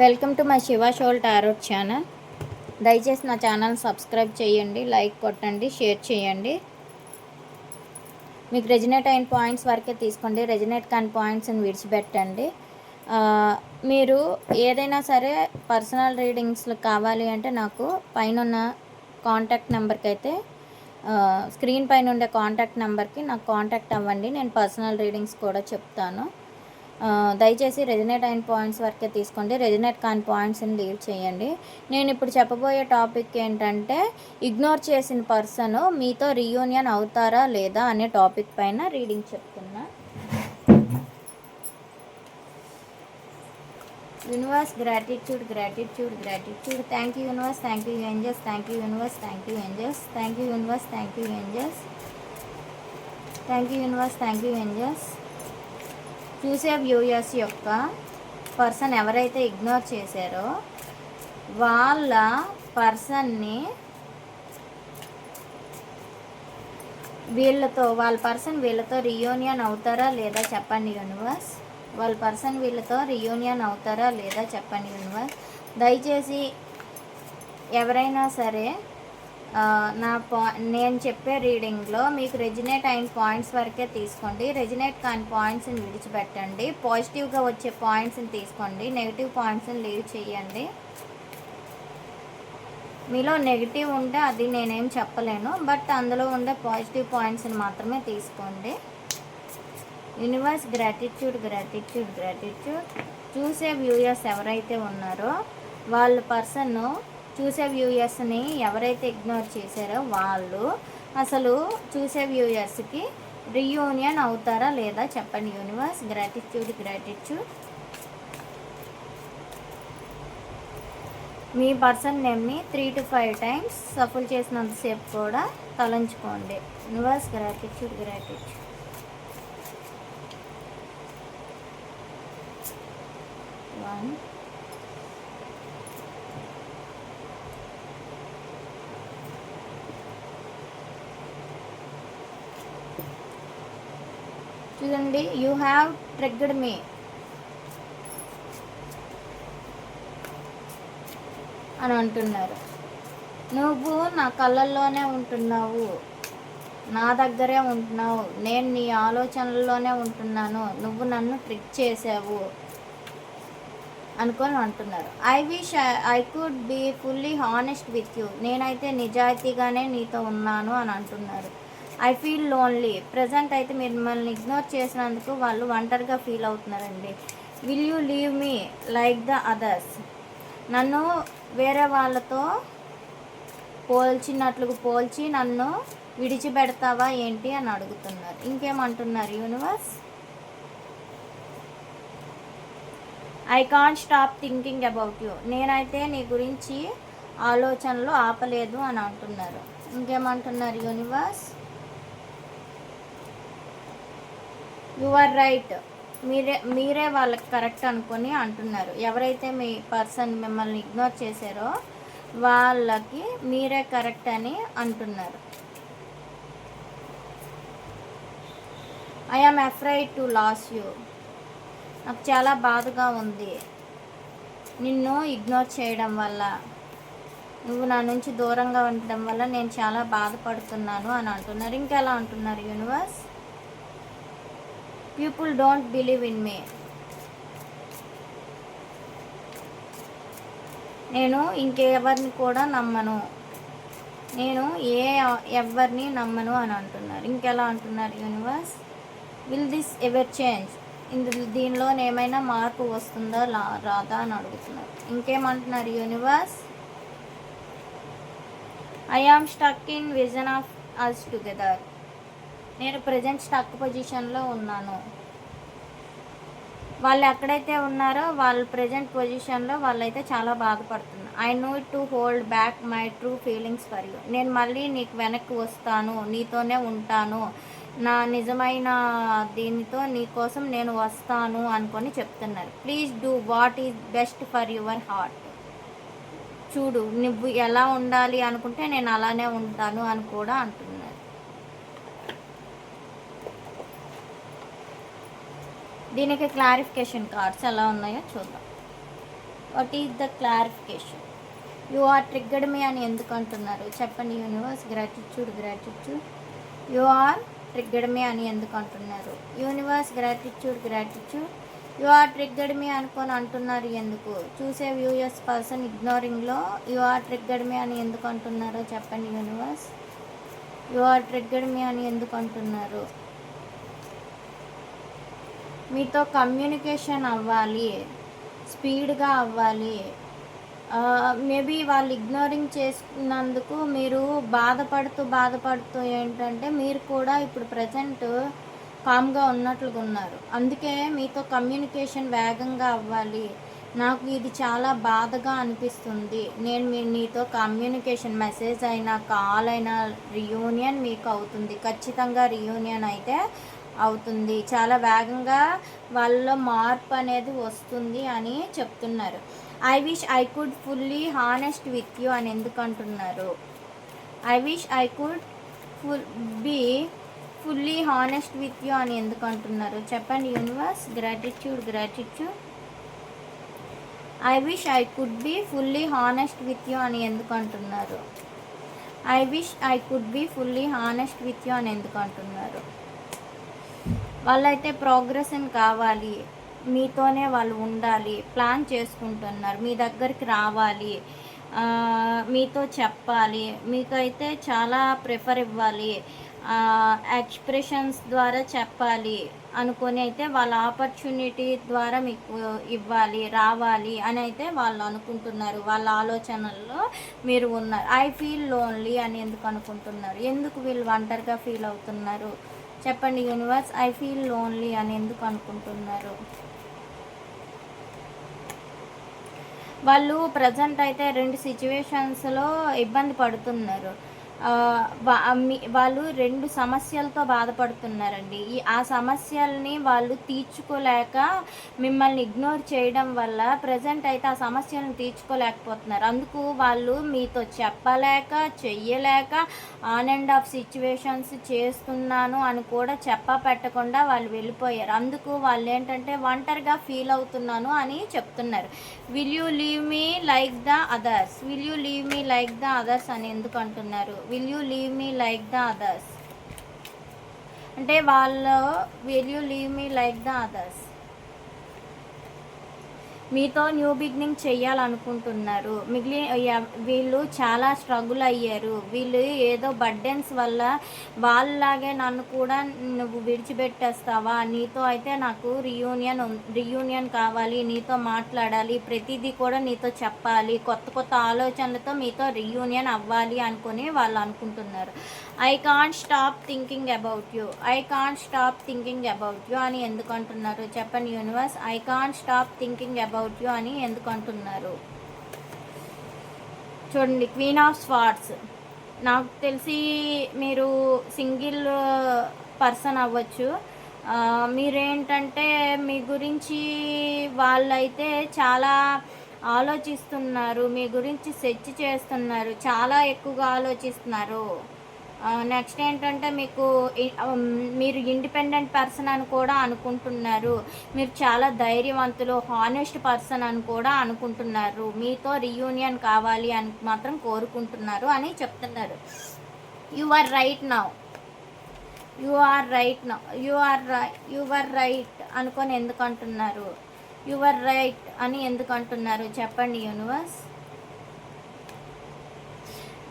Welcome to my Shiva soul tarot channel. దయచేసి నా channel subscribe చేయండి లైక్ కొట్టండి షేర్ చేయండి. మీకు రెజినేట్ అయిన పాయింట్స్ వరకే తీసుకోండి రెజినేట్ కాని పాయింట్స్ని విడిచిపెట్టండి. మీరు ఏదైనా సరే పర్సనల్ రీడింగ్స్లో కావాలి అంటే నాకు పైన ఉన్న కాంటాక్ట్ నెంబర్కి అయితే స్క్రీన్ పైన ఉండే కాంటాక్ట్ నెంబర్కి నాకు కాంటాక్ట్ అవ్వండి నేను పర్సనల్ రీడింగ్స్ కూడా చెప్తాను. దయచేసి రెజినేట్ అయిన పాయింట్స్ వరకే తీసుకోండి. రెజినేట్ కాని పాయింట్స్ని లీవ్ చేయండి. నేను ఇప్పుడు చెప్పబోయే టాపిక్ ఏంటంటే ఇగ్నోర్ చేసిన పర్సన్ మీతో రీయూనియన్ అవుతారా లేదా అనే టాపిక్ పైన రీడింగ్ చెప్తున్నా. Universe gratitude gratitude gratitude. Thank you universe thank you angels thank you universe thank you angels. Thank you universe thank you angels thank you universe thank you angels చూసే viewers యొక్క person ఎవరైతే ignore చేశారో వాళ్ళ పర్సన్ని వీళ్ళతో వాళ్ళ person వీళ్ళతో reunion అవుతారా లేదా చెప్పండి యూనివర్స్ వాళ్ళ పర్సన్ వీళ్ళతో రియూనియన్ అవుతారా లేదా చెప్పండి యూనివర్స్ దయచేసి ఎవరైనా సరే నా పా నేను చెప్పే రీడింగ్లో మీకు రెజినేట్ అయిన పాయింట్స్ వరకే తీసుకోండి. రెజినేట్ కాని పాయింట్స్ని విడిచిపెట్టండి. పాజిటివ్గా వచ్చే పాయింట్స్ని తీసుకోండి. నెగిటివ్ పాయింట్స్ని లీవ్ చేయండి. మీలో నెగిటివ్ ఉంటే అది నేనేం చెప్పలేను. బట్ అందులో ఉండే పాజిటివ్ పాయింట్స్ని మాత్రమే తీసుకోండి. Universe gratitude gratitude gratitude. చూసే వ్యూయర్స్ ఎవరైతే ఉన్నారో వాళ్ళ పర్సన్ చూసే వ్యూయర్స్ని ఎవరైతే ఇగ్నోర్ చేశారో వాళ్ళు అసలు చూసే వ్యూయర్స్కి రీయూనియన్ అవుతారా లేదా చెప్పండి యూనివర్స్. గ్రాటిట్యూడ్ గ్రాటిట్యూడ్ మీ పర్సన్ నేమ్ని త్రీ టు ఫైవ్ టైమ్స్ సఫల్ చేసినంతసేపు కూడా తలంచుకోండి. యూనివర్స్ గ్రాటిట్యూడ్ గ్రాటిట్యూడ్ వన్ చూడండి యూ హ్యావ్ ట్రిగ్గడ్ మీ అని అంటున్నారు. నువ్వు నా కళ్ళల్లోనే ఉంటున్నావు. నా దగ్గరే ఉంటున్నావు. నేను నీ ఆలోచనల్లోనే ఉంటున్నాను. నువ్వు నన్ను ట్రిక్ చేసావు. అనుకొని అంటున్నారు. I wish I could be fully honest with you నేనైతే నిజాయితీగానే నీతో ఉన్నాను అని అంటున్నారు. ఐ ఫీల్ లోన్లీ ప్రజెంట్ అయితే మీరు మిమ్మల్ని ఇగ్నోర్ చేసినందుకు వాళ్ళు ఒంటరిగా feel అవుతున్నారండి. Will you leave me like the others నన్ను వేరే వాళ్ళతో పోల్చినట్లుగా పోల్చి నన్ను విడిచిపెడతావా ఏంటి అని అడుగుతున్నారు. ఇంకేమంటున్నారు universe I can't stop thinking about you నేనైతే నీ గురించి ఆలోచనలు ఆపలేదు అని అంటున్నారు. ఇంకేమంటున్నారు యూనివర్స్ యు ఆర్ రైట్ మీరే మీరే వాళ్ళకి కరెక్ట్ అనుకొని అంటున్నారు. ఎవరైతే మీ పర్సన్ మిమ్మల్ని ఇగ్నోర్ చేశారో వాళ్ళకి మీరే కరెక్ట్ అని అంటున్నారు. I afraid to lose you నాకు చాలా బాధగా ఉంది. నిన్ను ఇగ్నోర్ చేయడం వల్ల నువ్వు నా నుంచి దూరంగా ఉండడం వల్ల నేను చాలా బాధపడుతున్నాను అని అంటున్నారు. ఇంకెలా అంటున్నారు universe people don't believe in me నేను ఇంకెవరిని కూడా నమ్మను. నేను ఏ ఎవరిని నమ్మను అని అంటున్నారు. ఇంకెలా అంటున్నారు universe? Will this ever change ఇందులో దీనిలో ఏమైనా మార్పు వస్తుందా లా రాదా అని అడుగుతున్నారు. ఇంకేమంటున్నారు universe? I am stuck in vision of us together నేను ప్రజెంట్ స్టక్ పొజిషన్లో ఉన్నాను. వాళ్ళు ఎక్కడైతే ఉన్నారో వాళ్ళు ప్రజెంట్ పొజిషన్లో వాళ్ళైతే చాలా బాధపడుతున్నారు I know to hold back my true feelings for you నేను మళ్ళీ నీకు వెనక్కి వస్తాను నీతోనే ఉంటాను. నా నిజమైన దీనితో నీ కోసం నేను వస్తాను అనుకొని చెప్తున్నారు. Please do what is best for your heart చూడు నువ్వు ఎలా ఉండాలి అనుకుంటే నేను అలానే ఉంటాను అని కూడా అంటున్నాను దీనికి క్లారిఫికేషన్ కార్డ్స్ ఎలా ఉన్నాయో చూద్దాం. What is the clarification you are triggered me అని ఎందుకు అంటున్నారు? చెప్పండి universe gratitude gratitude you are triggered me అని ఎందుకు అంటున్నారు? Universe gratitude gratitude you are triggered me అనుకొని అంటున్నారు ఎందుకు? చూసే వ్యూయర్స్ పర్సన్ ఇగ్నోరింగ్లో యు ఆర్ ట్రిగ్గర్డ్ మీ అని ఎందుకు అంటున్నారో చెప్పండి universe you are triggered me అని ఎందుకు అంటున్నారు? మీతో కమ్యూనికేషన్ అవ్వాలి స్పీడ్గా అవ్వాలి. మేబీ వాళ్ళు ఇగ్నోరింగ్ చేసుకున్నందుకు మీరు బాధపడుతూ బాధపడుతూ ఏంటంటే మీరు కూడా ఇప్పుడు ప్రజెంట్ కామ్గా ఉన్నట్లుగా ఉన్నారు. అందుకే మీతో కమ్యూనికేషన్ వేగంగా అవ్వాలి. నాకు ఇది చాలా బాధగా అనిపిస్తుంది. నేను మీ నీతో కమ్యూనికేషన్ మెసేజ్ అయినా కాల్ అయినా రియూనియన్ మీకు అవుతుంది. ఖచ్చితంగా రియూనియన్ అయితే అవుతుంది. చాలా వేగంగా వాళ్ళలో మార్పు అనేది వస్తుంది అని చెప్తున్నారు. I wish I could fully honest with you అని ఎందుకు అంటున్నారు? I wish I could full be fully honest with you అని ఎందుకు అంటున్నారు? చెప్పండి universe gratitude gratitude I wish I could be fully honest with you అని ఎందుకు అంటున్నారు? I wish I could be fully honest with you అని ఎందుకు అంటున్నారు? వాళ్ళైతే ప్రోగ్రెషన్ కావాలి. మీతోనే వాళ్ళు ఉండాలి. ప్లాన్ చేసుకుంటున్నారు. మీ దగ్గరికి రావాలి. మీతో చెప్పాలి. మీకైతే చాలా ప్రిఫర్ ఇవ్వాలి. ఎక్స్ప్రెషన్స్ ద్వారా చెప్పాలి. అనుకొని అయితే వాళ్ళ ఆపర్చునిటీ ద్వారా మీకు ఇవ్వాలి రావాలి అని అయితే వాళ్ళు అనుకుంటున్నారు. వాళ్ళ ఆలోచనల్లో మీరు ఉన్నారు. ఐ ఫీల్ లోన్లీ అని ఎందుకు అనుకుంటున్నారు? ఎందుకు వీళ్ళు ఒంటరిగా ఫీల్ అవుతున్నారు? చెప్పండి యూనివర్స్ ఐ ఫీల్ లోన్లీ అని ఎందుకు అనుకుంటున్నారు? వాళ్ళు ప్రజెంట్ అయితే రెండు సిచ్యువేషన్స్లో ఇబ్బంది పడుతున్నారు. వాళ్ళు రెండు సమస్యలతో బాధపడుతున్నారండి. ఈ ఆ సమస్యల్ని వాళ్ళు తీర్చుకోలేక మిమ్మల్ని ఇగ్నోర్ చేయడం వల్ల ప్రజెంట్ అయితే ఆ సమస్యలను తీర్చుకోలేకపోతున్నారు. అందుకు వాళ్ళు మీతో చెప్పలేక చెయ్యలేక ఆన్ అండ్ ఆఫ్ సిచ్యువేషన్స్ చేస్తున్నాను అని కూడా చెప్ప పెట్టకుండా వాళ్ళు వెళ్ళిపోయారు. అందుకు వాళ్ళు ఏంటంటే ఒంటరిగా ఫీల్ అవుతున్నాను అని చెప్తున్నారు. Will you leave me like the others will you leave me like the others అని ఎందుకు అంటున్నారు. Will you leave me like the others అంటే వాళ్ళు will you leave me like the others మీతో న్యూ బిగినింగ్ చేయాలనుకుంటున్నారు. మిగిలి వీళ్ళు చాలా స్ట్రగుల్ అయ్యారు. వీళ్ళు ఏదో బర్డెన్స్ వల్ల వాళ్ళలాగే నన్ను కూడా నువ్వు విడిచిపెట్టేస్తావా? నీతో అయితే నాకు రియూనియన్ రియూనియన్ కావాలి. నీతో మాట్లాడాలి. ప్రతిదీ కూడా నీతో చెప్పాలి. కొత్త కొత్త ఆలోచనలతో మీతో రియూనియన్ అవ్వాలి అనుకుని వాళ్ళు అనుకుంటున్నారు. I can't stop thinking about you I can't stop thinking about you అని ఎందుకు అంటున్నారు చెప్పండి universe I can't stop thinking about you అని ఎందుకు అంటున్నారు చూడండి క్వీన్ ఆఫ్ స్వార్ట్స్ నాకు తెలిసి మీరు సింగిల్ పర్సన్ అవ్వచ్చు. మీరేంటంటే మీ గురించి వాళ్ళైతే చాలా ఆలోచిస్తున్నారు మీ గురించి సెర్చ్ చేస్తున్నారు చాలా ఎక్కువగా ఆలోచిస్తున్నారు. నెక్స్ట్ ఏంటంటే మీకు మీరు ఇండిపెండెంట్ పర్సన్ అని కూడా అనుకుంటున్నారు. మీరు చాలా ధైర్యవంతులు హానెస్ట్ పర్సన్ అని కూడా అనుకుంటున్నారు. మీతో రీయూనియన్ కావాలి అని మాత్రం కోరుకుంటున్నారు అని చెప్తున్నారు. You are right now you are right now you are you are right అనుకొని ఎందుకు అంటున్నారు యు ఆర్ రైట్ అని ఎందుకు అంటున్నారు చెప్పండి యూనివర్స్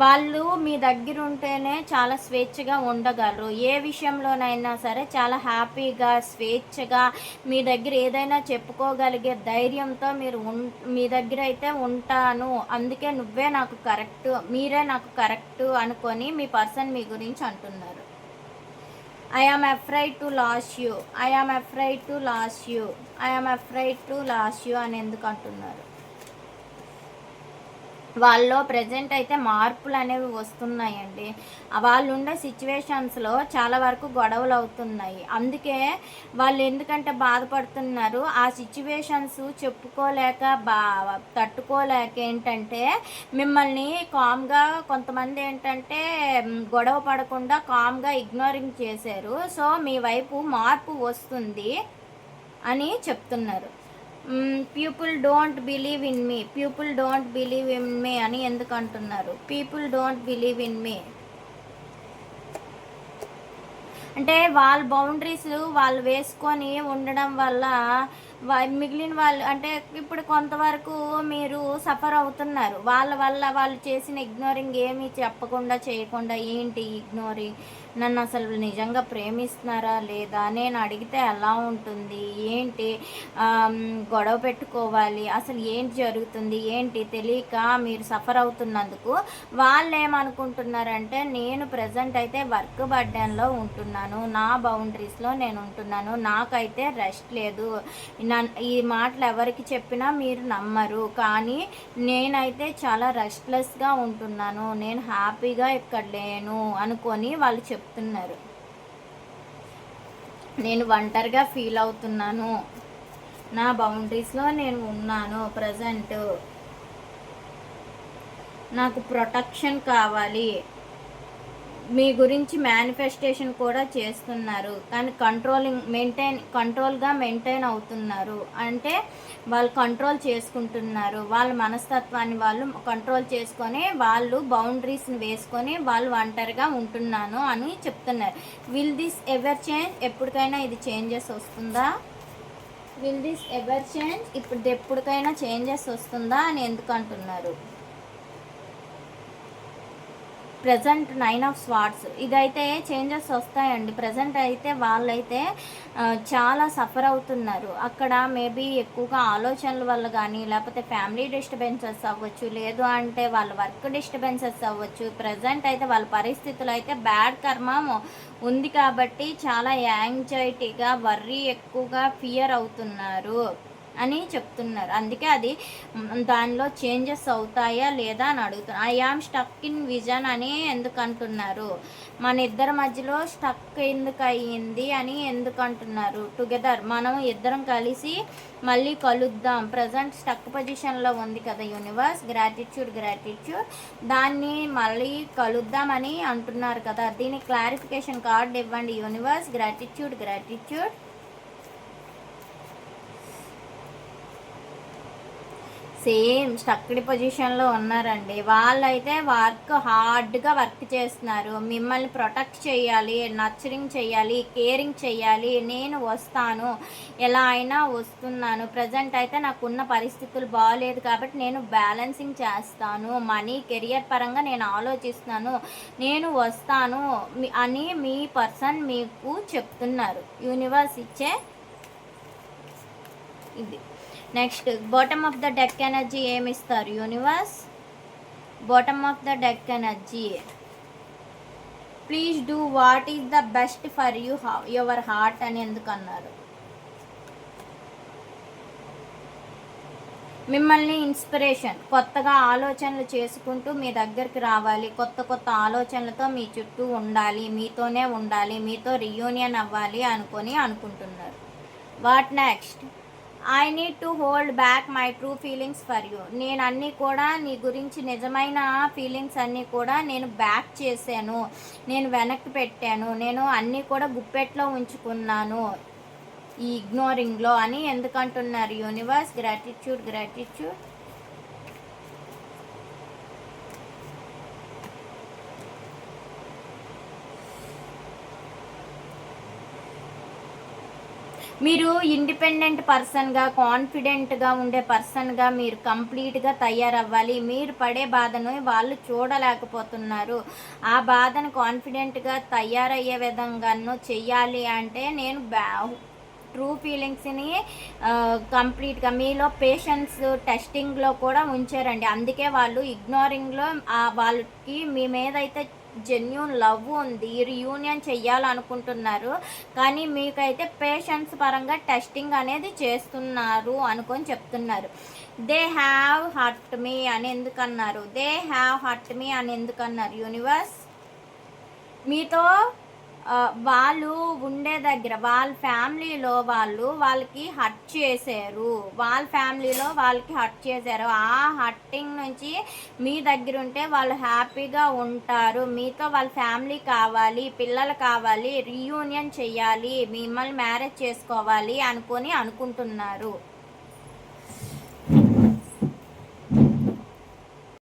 వాళ్ళు మీ దగ్గర ఉంటేనే చాలా స్వేచ్ఛగా ఉండగలరు. ఏ విషయంలోనైనా సరే చాలా హ్యాపీగా స్వేచ్ఛగా మీ దగ్గర ఏదైనా చెప్పుకోగలిగే ధైర్యంతో మీరు మీ దగ్గర అయితే ఉంటాను. అందుకే నువ్వే నాకు కరెక్ట్ మీరే నాకు కరెక్ట్ అనుకొని మీ పర్సన్ మీ గురించి అంటున్నారు. I am afraid to lose you I am afraid to lose you I am afraid to lose you అని ఎందుకు అంటున్నారు? వాళ్ళలో ప్రజెంట్ అయితే మార్పులు అనేవి వస్తున్నాయండి. వాళ్ళు ఉండే సిచ్యువేషన్స్లో చాలా వరకు గొడవలు అవుతున్నాయి. అందుకే వాళ్ళు ఎందుకంటే బాధపడుతున్నారు? ఆ సిచ్యువేషన్స్ చెప్పుకోలేక బా తట్టుకోలేక ఏంటంటే మిమ్మల్ని కామ్గా కొంతమంది ఏంటంటే గొడవ పడకుండా కామ్గా ఇగ్నోరింగ్ చేశారు. సో మీ వైపు మార్పు వస్తుంది అని చెప్తున్నారు. People don't believe in me people don't believe in me అని ఎందుకు అంటున్నారు? People don't believe in me అంటే వాళ్ళ బౌండరీస్ వాళ్ళు వేసుకొని ఉండడం వల్ల మిగిలిన వాళ్ళు అంటే ఇప్పుడు కొంతవరకు మీరు సఫర్ అవుతున్నారు. వాళ్ళ వల్ల వాళ్ళు చేసిన ఇగ్నోరింగ్ ఏమీ చెప్పకుండా చేయకుండా ఏంటి ఇగ్నోరింగ్ నన్ను అసలు నిజంగా ప్రేమిస్తున్నారా లేదా? నేను అడిగితే ఎలా ఉంటుంది? ఏంటి? గొడవ పెట్టుకోవాలి. అసలు ఏంటి జరుగుతుంది? ఏంటి? తెలియక మీరు సఫర్ అవుతున్నందుకు వాళ్ళు ఏమనుకుంటున్నారంటే నేను ప్రజెంట్ అయితే వర్క్ బర్డెన్లో ఉంటున్నాను. నా బౌండరీస్లో నేను ఉంటున్నాను. నాకైతే రెస్ట్ లేదు. ఈ మాటలు ఎవరికి చెప్పినా మీరు నమ్మరు. కానీ నేనైతే చాలా రెస్ట్లెస్గా ఉంటున్నాను. నేను హ్యాపీగా ఇక్కడ లేను అనుకొని వాళ్ళు చెప్తున్నారు. నేను ఒంటరిగా ఫీల్ అవుతున్నాను. నా బౌండరీస్లో నేను ఉన్నాను ప్రజెంట్. నాకు ప్రొటెక్షన్ కావాలి. మీ గురించి మేనిఫెస్టేషన్ కూడా చేస్తున్నారు. కానీ కంట్రోలింగ్ మెయింటైన్ కంట్రోల్గా మెయింటైన్ అవుతున్నారు. అంటే వాళ్ళు కంట్రోల్ చేసుకుంటున్నారు. వాళ్ళ మనస్తత్వాన్ని వాళ్ళు కంట్రోల్ చేసుకొని వాళ్ళు బౌండరీస్ని వేసుకొని వాళ్ళు ఒంటరిగా ఉంటున్నాను అని చెప్తున్నారు. విల్ దిస్ ఎవర్ చేంజ్ ఎప్పటికైనా ఇది చేంజెస్ వస్తుందా? విల్ దిస్ ఎవర్ చేంజ్ ఇప్పుడు ఎప్పటికైనా చేంజెస్ వస్తుందా అని ఎందుకు అంటున్నారు? ప్రజెంట్ నైన్ ఆఫ్ స్వార్ట్స్ ఇదైతే చేంజెస్ వస్తాయండి. ప్రజెంట్ అయితే వాళ్ళైతే చాలా సఫర్ అవుతున్నారు. అక్కడ మేబీ ఎక్కువగా ఆలోచనల వల్ల కానీ లేకపోతే ఫ్యామిలీ డిస్టర్బెన్సెస్ అవ్వచ్చు లేదు అంటే వాళ్ళ వర్క్ డిస్టర్బెన్సెస్ అవ్వచ్చు. ప్రజెంట్ అయితే వాళ్ళ పరిస్థితులు అయితే బ్యాడ్ కర్మ ఉంది కాబట్టి చాలా యాంగ్జైటీగా వర్రీ ఎక్కువగా ఫియర్ అవుతున్నారు. అని చెప్తున్నారు. అందుకే అది దానిలో చేంజెస్ అవుతాయా లేదా అని అడుగుతున్నారు I am stuck in vision అని ఎందుకు అంటున్నారు? మన ఇద్దరి మధ్యలో స్టక్ ఎందుకు అయ్యింది అని ఎందుకు అంటున్నారు? టుగెదర్ మనం ఇద్దరం కలిసి మళ్ళీ కలుద్దాం. ప్రజెంట్ స్టక్ పొజిషన్లో ఉంది కదా యూనివర్స్. Gratitude gratitude. దాన్ని మళ్ళీ కలుద్దామని అంటున్నారు కదా. దీని క్లారిఫికేషన్ కార్డ్ ఇవ్వండి universe. Gratitude gratitude. Same stucked పొజిషన్లో ఉన్నారండి. వాళ్ళైతే వర్క్ హార్డ్గా వర్క్ చేస్తున్నారు. మిమ్మల్ని ప్రొటెక్ట్ చేయాలి నర్చరింగ్ చేయాలి కేరింగ్ చేయాలి. నేను వస్తాను. ఎలా అయినా వస్తున్నాను. ప్రజెంట్ అయితే నాకున్న పరిస్థితులు బాగాలేదు కాబట్టి నేను బ్యాలెన్సింగ్ చేస్తాను. మనీ కెరియర్ పరంగా నేను ఆలోచిస్తున్నాను. నేను వస్తాను అని మీ పర్సన్ మీకు చెప్తున్నారు. యూనివర్స్ ఇచ్చే ఇది. Next bottom of the deck energy ఏమి ఇస్తారు universe bottom of the deck energy please do what is the best for you your heart అని ఎందుకు అన్నారు మిమ్మల్ని ఇన్స్పిరేషన్ కొత్తగా ఆలోచనలు చేసుకుంటూ మీ దగ్గరికి రావాలి. కొత్త కొత్త ఆలోచనలతో మీ చుట్టూ ఉండాలి మీతోనే ఉండాలి మీతో రియూనియన్ అవ్వాలి అనుకొని అనుకుంటున్నారు. What next I need to hold back my true feelings for you నేను అన్నీ కూడా నీ గురించి నిజమైన ఫీలింగ్స్ అన్నీ కూడా నేను బ్యాక్ చేశాను. నేను వెనక్కి పెట్టాను. నేను అన్నీ కూడా గుప్పెట్లో ఉంచుకున్నాను. ఈ ఇగ్నోరింగ్లో అని ఎందుకంటున్నారు? యూనివర్స్ గ్రాటిట్యూడ్ గ్రాటిట్యూడ్ మీరు ఇండిపెండెంట్ పర్సన్గా కాన్ఫిడెంట్గా ఉండే పర్సన్గా మీరు కంప్లీట్గా తయారవ్వాలి. మీరు పడే బాధను వాళ్ళు చూడలేకపోతున్నారు. ఆ బాధను కాన్ఫిడెంట్గా తయారయ్యే విధంగాను చెయ్యాలి అంటే నేను బ్యా ట్రూ ఫీలింగ్స్ని కంప్లీట్గా మీలో పేషెన్స్ టెస్టింగ్లో కూడా ఉంచారండి. అందుకే వాళ్ళు ఇగ్నోరింగ్లో వాళ్ళకి మీ మీద అయితే జెన్యున్ లవ్ ఉంది రీయూనియన్ చెయ్యాలనుకుంటున్నారు. కానీ మీకైతే పేషెంట్స్ పరంగా టెస్టింగ్ అనేది చేస్తున్నారు అనుకొని చెప్తున్నారు. దే హ్యావ్ హర్ట్ మీ అని ఎందుకన్నారు? దే హ్యావ్ హర్ట్ మీ అని ఎందుకన్నారు? యూనివర్స్ మీతో వాళ్ళు ఉండే దగ్గర వాళ్ళ ఫ్యామిలీలో వాళ్ళు వాళ్ళకి హర్ట్ చేశారు. వాళ్ళ ఫ్యామిలీలో వాళ్ళకి హర్ట్ చేశారు. ఆ హర్టింగ్ నుంచి మీ దగ్గర ఉంటే వాళ్ళు హ్యాపీగా ఉంటారు. మీతో వాళ్ళ ఫ్యామిలీ కావాలి పిల్లలు కావాలి రీయూనియన్ చేయాలి మిమ్మల్ని మ్యారేజ్ చేసుకోవాలి అనుకొని అనుకుంటున్నారు.